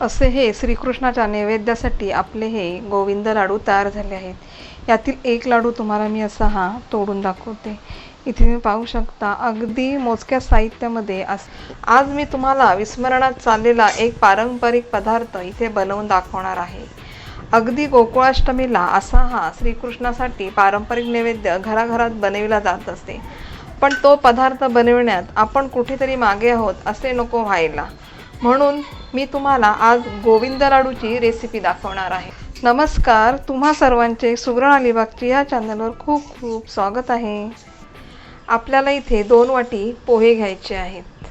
असे हे श्रीकृष्णाच्या नैवेद्यासाठी आपले हे गोविंद लाडू तयार झाले आहेत. यातील एक लाडू तुम्हाला मी असा हा तोडून दाखवते. इथे तुम्ही पाहू शकता अगदी मोजक्या साहित्यामध्ये अस आज मी तुम्हाला विस्मरणात चाललेला एक पारंपरिक पदार्थ इथे बनवून दाखवणार आहे. अगदी गोकुळाष्टमीला असा हा श्रीकृष्णासाठी पारंपरिक नैवेद्य घराघरात बनविला जात असते. पण तो पदार्थ बनविण्यात आपण कुठेतरी मागे आहोत असे नको व्हायला. म्हणून मी तुम्हाला आज गोविंद लाडूची रेसिपी दाखवणार आहे. नमस्कार तुम्हा सर्वांचे सुवर्ण अलिबागची या चॅनलवर खूप खूप स्वागत आहे. आपल्याला इथे दोन वाटी पोहे घ्यायचे आहेत.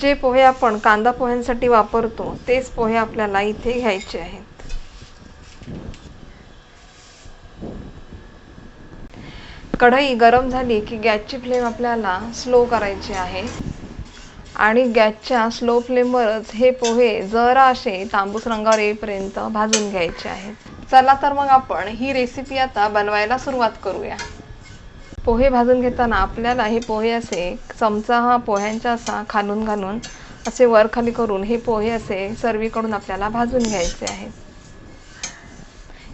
जे पोहे आपण कांदा पोह्यांसाठी वापरतो तेच पोहे आपल्याला इथे घ्यायचे आहेत. कढई गरम झाली की गॅसची फ्लेम आपल्याला स्लो करायची आहे. आणि गॅसच्या स्लो फ्लेमवरच हे पोहे जरा असे तांबूस रंगावर येईपर्यंत भाजून घ्यायचे आहेत. चला तर मग आपण ही रेसिपी आता बनवायला सुरुवात करूया. पोहे भाजून घेताना आपल्याला हे पोहे असे चमचा हा पोह्यांचा असा खालून घालून असे वर खाली करून हे पोहे असे सर्वीकडून आपल्याला भाजून घ्यायचे आहेत.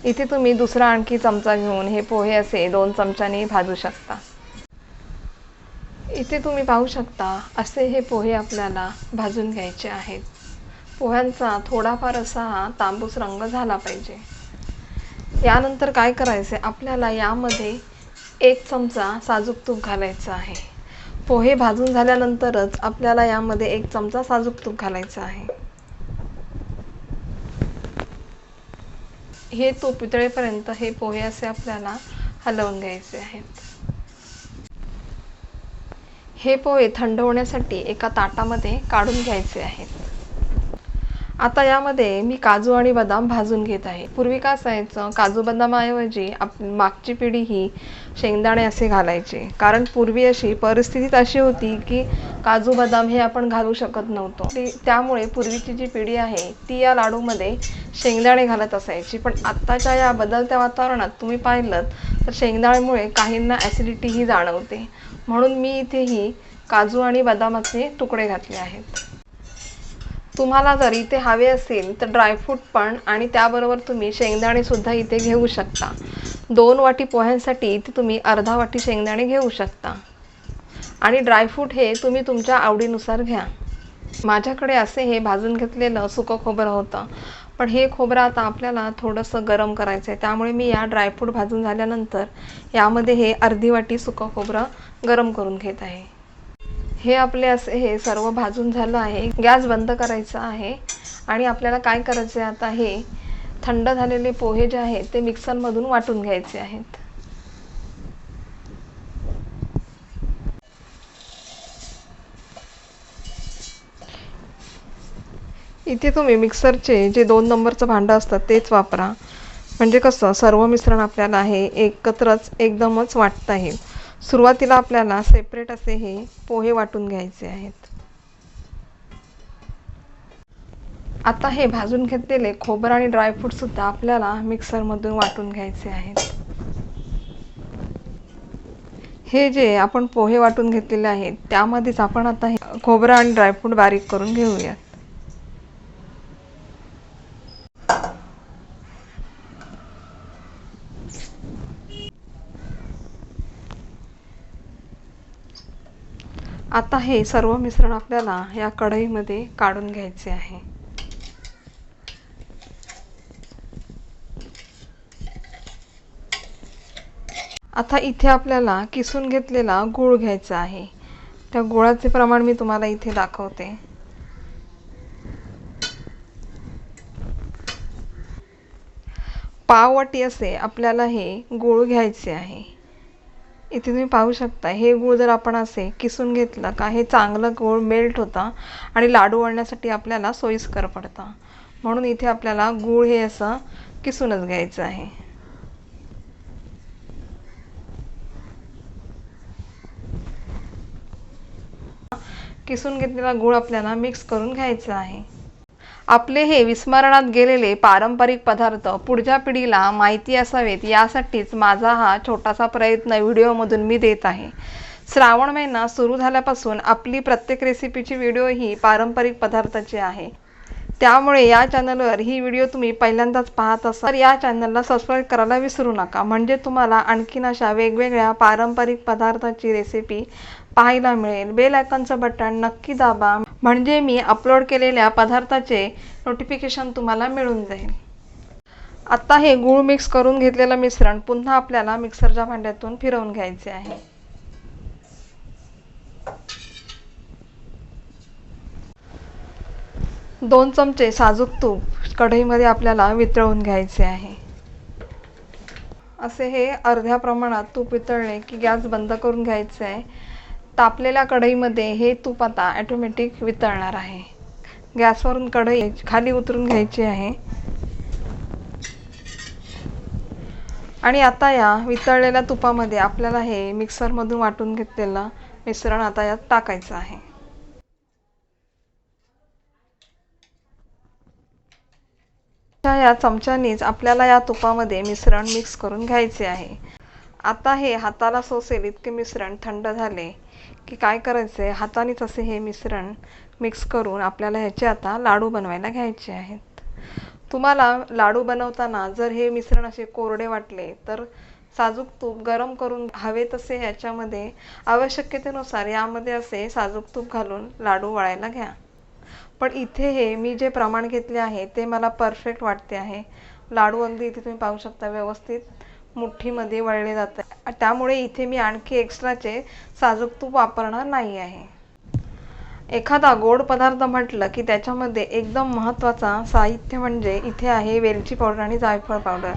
इथे तुम्ही दुसरा आणखी चमचा घेऊन हे पोहे असे दोन चमच्याने भाजू शकता. इथे तुम्ही पाहू शकता असे हे पोहे आपल्याला भाजून घ्यायचे आहेत. पोह्यांचा थोडाफार असा हा तांबूस रंग झाला पाहिजे. यानंतर काय करायचे? आपल्याला यामध्ये एक चमचा साजूक तूप घालायचं आहे. पोहे भाजून झाल्यानंतरच आपल्याला यामध्ये एक चमचा साजूक तूप घालायचं आहे. हे तूप पितळेपर्यंत हे पोहे असे आपल्याला हलवून घ्यायचे आहेत. हे पोहे थंड होण्यासाठी एका ताटामध्ये काढून घ्यायचे आहेत. आता यामध्ये मी काजू आणि बदाम भाजून घेत आहे. पूर्वी का असायचं काजू बदामाऐवजी आप मागची पिढी ही शेंगदाणे असे घालायचे. कारण पूर्वी अशी परिस्थितीच अशी होती की काजू बदाम हे आपण घालू शकत नव्हतो. त्यामुळे पूर्वीची जी पिढी आहे ती या लाडूमध्ये शेंगदाणे घालत असायची. पण आत्ताच्या या बदलत्या वातावरणात तुम्ही पाहिलं तर शेंगदाण्यामुळे काहींना ॲसिडिटीही जाणवते. म्हणून मी इथेही काजू आणि बदामाचे तुकडे घातले आहेत. तुम्हाला जर इथे हवे असेल तर ड्रायफ्रूट पण आणि त्याबरोबर तुम्ही शेंगदाणेसुद्धा इथे घेऊ शकता. दोन वाटी पोह्यांसाठी इथे तुम्ही अर्धा वाटी शेंगदाणे घेऊ शकता. आणि ड्रायफ्रूट हे तुम्ही तुमच्या आवडीनुसार घ्या. माझ्याकडे असे हे भाजून घेतलेलं सुकं खोबरं होतं. पण हे खोबरं आता आपल्याला थोडंसं गरम करायचं आहे त्यामुळे मी या ड्रायफ्रूट भाजून झाल्यानंतर यामध्ये हे अर्धी वाटी सुकं खोबरं गरम करून घेत आहे. हे आपले असे हे सर्व भाजून झालं आहे. गॅस बंद करायचा आहे. आणि आपल्याला काय करायचं आहे आता हे थंड झालेले पोहे जे आहेत ते मिक्सरमधून वाटून घ्यायचे आहेत. इथे तुम्ही मिक्सरचे जे दोन नंबरचं भांडं असतं तेच वापरा. म्हणजे कसं सर्व मिश्रण आपल्याला हे एकत्रच एकदमच वाटतं आहे. सुरुवातीला आपल्याला सेपरेट असे हे पोहे वाटून घ्यायचे आहेत. आता हे भाजून घेतलेले खोबरं आणि ड्रायफ्रूटसुद्धा आपल्याला मिक्सरमधून वाटून घ्यायचे आहेत. हे जे आपण पोहे वाटून घेतलेले आहेत त्यामध्येच आपण आता हे खोबरं आणि ड्रायफ्रूट बारीक करून घेऊयात. आता हे सर्व मिश्रण आपल्याला या कढईमध्ये काढून घ्यायचे आहे. आता इथे आपल्याला किसून घेतलेला गूळ घ्यायचा आहे. त्या गुळाचे प्रमाण मी तुम्हाला इथे दाखवते. पाव वाटी असे आपल्याला हे गूळ घ्यायचे आहे. इथे तुम्ही पाहू शकता हे गूळ जर आपण असे किसून घेतलं का हे चांगलं गूळ मेल्ट होतं आणि लाडू वळण्यासाठी आपल्याला सोयीस्कर पडतं. म्हणून इथे आपल्याला गूळ हे असं किसूनच घ्यायचं आहे. किसून घेतलेला गूळ आपल्याला मिक्स करून घ्यायचा आहे. आपले हे विस्मरणात गेलेले पारंपरिक पदार्थ पुढच्या पिढीला माहिती असावेत यासाठीच माझा हा छोटासा प्रयत्न व्हिडिओमधून मी देत आहे. श्रावण महिना सुरू झाल्यापासून आपली प्रत्येक रेसिपीची व्हिडिओ ही पारंपरिक पदार्थाची आहे. त्यामुळे या चॅनलवर ही व्हिडिओ तुम्ही पहिल्यांदाच पाहत असाल तर या चॅनलला सबस्क्राईब करायला विसरू नका. म्हणजे तुम्हाला आणखीन अशा वेगवेगळ्या पारंपरिक पदार्थाची रेसिपी पाहायला मिळेल. बेल आयकॉनचं बटन नक्की दाबा. म्हणजे मी अपलोड केलेल्या पदार्थाचे नोटिफिकेशन तुम्हाला मिळून जाईल. आत्ता हे गूळ मिक्स करून घेतलेलं मिश्रण पुन्हा आपल्याला मिक्सरच्या भांड्यातून फिरवून घ्यायचे आहे. दोन चमचे साजूक तूप कढईमध्ये आपल्याला वितळवून घ्यायचे आहे. असे हे अर्ध्या प्रमाणात तूप वितळले की गॅस बंद करून घ्यायचं आहे. तापलेल्या कढईमध्ये हे तूप आता ॲटोमॅटिक वितळणार आहे. गॅसवरून कढई खाली उतरून घ्यायची आहे. आणि आता या वितळलेल्या तुपामध्ये आपल्याला हे मिक्सरमधून वाटून घेतलेलं मिश्रण आता यात टाकायचं आहे. आता या चमच्यानीच आपल्याला या तुपामध्ये मिश्रण मिक्स करून घ्यायचे आहे. आता हे हाताला सोसेल इतके मिश्रण थंड झाले की काय करायचं आहे हातानेच असे हे मिश्रण मिक्स करून आपल्याला ह्याचे आता लाडू बनवायला घ्यायचे आहेत. तुम्हाला लाडू बनवताना जर हे मिश्रण असे कोरडे वाटले तर साजूक तूप गरम करून हवे तसे ह्याच्यामध्ये आवश्यकतेनुसार यामध्ये असे साजूक तूप घालून लाडू वळायला घ्या. पण इथे हे मी जे प्रमाण घेतले आहे ते मला परफेक्ट वाटते आहे. लाडू अगदी इथे तुम्ही पाहू शकता व्यवस्थित मुठ्ठीमध्ये वळले जातात त्यामुळे इथे मी आणखी एक्स्ट्राचे साजूक तूप वापरणार नाही आहे. एखादा गोड पदार्थ म्हटलं की त्याच्यामध्ये एकदम महत्त्वाचा साहित्य म्हणजे इथे आहे वेलची पावडर आणि जायफळ पावडर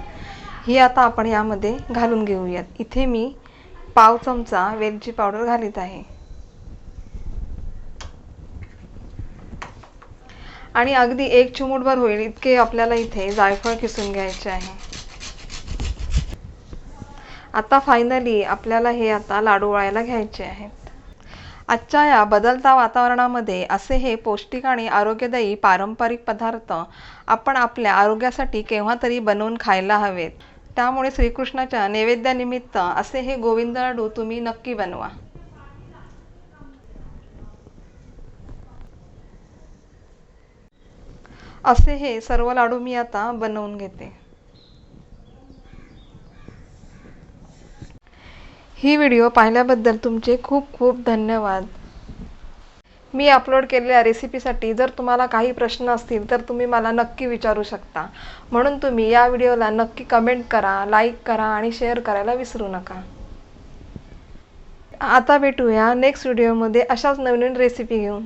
ही आता आपण यामध्ये घालून घेऊयात. इथे मी पाव चमचा वेलची पावडर घालीत आहे. आणि अगदी एक चिमूटभर होईल इतके आपल्याला इथे जायफळ किसून घ्यायचे आहे. आता फायनली आपल्याला हे आता लाडू वळायला घ्यायचे आहेत. आजच्या या बदलता वातावरणामध्ये असे हे पौष्टिक आणि आरोग्यदायी पारंपरिक पदार्थ आपण आपल्या आरोग्यासाठी केव्हा तरी बनवून खायला हवेत. त्यामुळे श्रीकृष्णाच्या नैवेद्यानिमित्त असे हे गोविंद लाडू तुम्ही नक्की बनवा. असे हे सर्व लाडू मी आता बनवून घेते. ही व्हिडिओ पाहिल्याबद्दल तुमचे खूप खूप धन्यवाद. मी अपलोड केलेल्या रेसिपीसाठी जर तुम्हाला काही प्रश्न असतील तर तुम्ही मला नक्की विचारू शकता. म्हणून तुम्ही या व्हिडिओला नक्की कमेंट करा लाईक करा आणि शेअर करायला विसरू नका. आता भेटूया नेक्स्ट व्हिडिओमध्ये अशाच नवीन रेसिपी घेऊन.